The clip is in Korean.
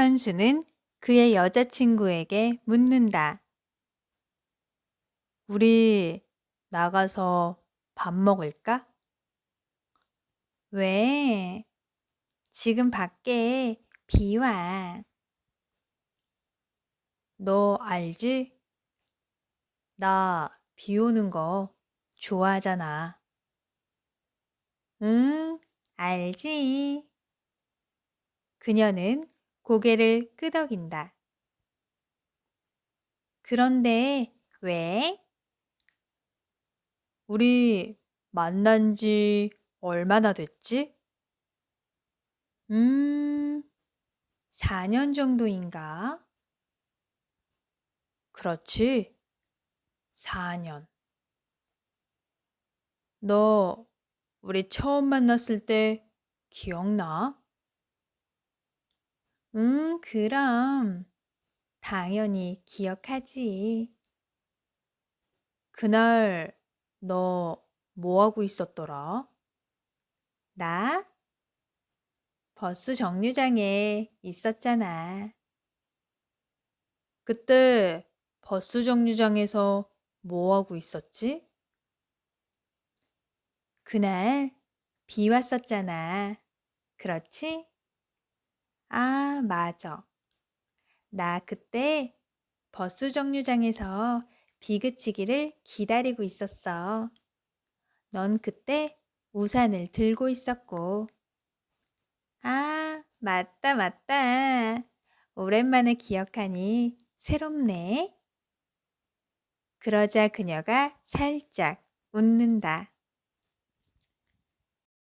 현수는 그의 여자친구에게 묻는다. 우리 나가서 밥 먹을까? 왜? 지금 밖에 비 와. 너 알지? 나 비 오는 거 좋아하잖아. 응, 알지. 그녀는 고개를 끄덕인다. 그런데 왜? 우리 만난 지 얼마나 됐지? 음, 4년 정도인가? 그렇지. 4년. 너 우리 처음 만났을 때 기억나? 응, 그럼. 당연히 기억하지. 그날 너 뭐 하고 있었더라? 나? 버스 정류장에 있었잖아. 그때 버스 정류장에서 뭐 하고 있었지? 그날 비 왔었잖아. 그렇지? 아, 맞아. 나 그때 버스 정류장에서 비 그치기를 기다리고 있었어. 넌 그때 우산을 들고 있었고. 아, 맞다, 맞다. 오랜만에 기억하니 새롭네. 그러자 그녀가 살짝 웃는다.